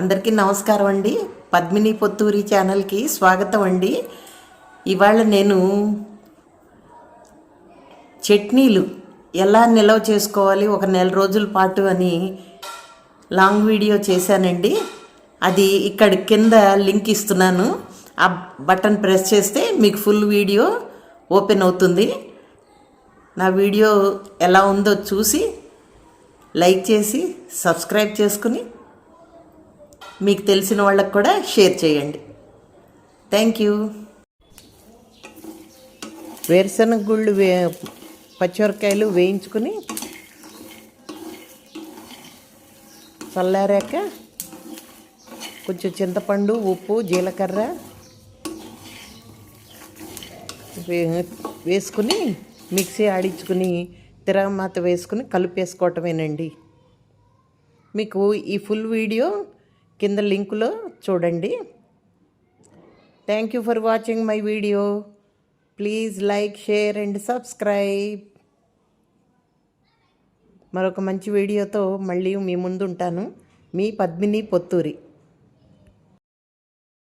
అందరికీ నమస్కారం అండి. పద్మిని పొత్తూరి ఛానల్కి స్వాగతం అండి. ఇవాళ నేను చట్నీలు ఎలా నిల్వ చేసుకోవాలి ఒక నెల రోజుల పాటు అని లాంగ్ వీడియో చేశానండి. అది ఇక్కడ కింద లింక్ ఇస్తున్నాను. ఆ బటన్ ప్రెస్ చేస్తే మీకు ఫుల్ వీడియో ఓపెన్ అవుతుంది. నా వీడియో ఎలా ఉందో చూసి లైక్ చేసి సబ్స్క్రైబ్ చేసుకుని మీకు తెలిసిన వాళ్ళకు కూడా షేర్ చేయండి. థ్యాంక్ యూ వేరుశనగ గుళ్ళు వే పచ్చిమిరకాయలు వేయించుకుని చల్లారాక కొంచెం చింతపండు ఉప్పు జీలకర్ర వేసుకుని మిక్సీ ఆడించుకుని తిరగమాత వేసుకుని కలిపేసుకోవటమేనండి మీకు ఈ ఫుల్ వీడియో కింద లింకులో చూడండి. Thank you for watching my video please like share and subscribe మరొక మంచి వీడియోతో మళ్ళీ మీ ముందు ఉంటాను మీ పద్మిని పొత్తూరి.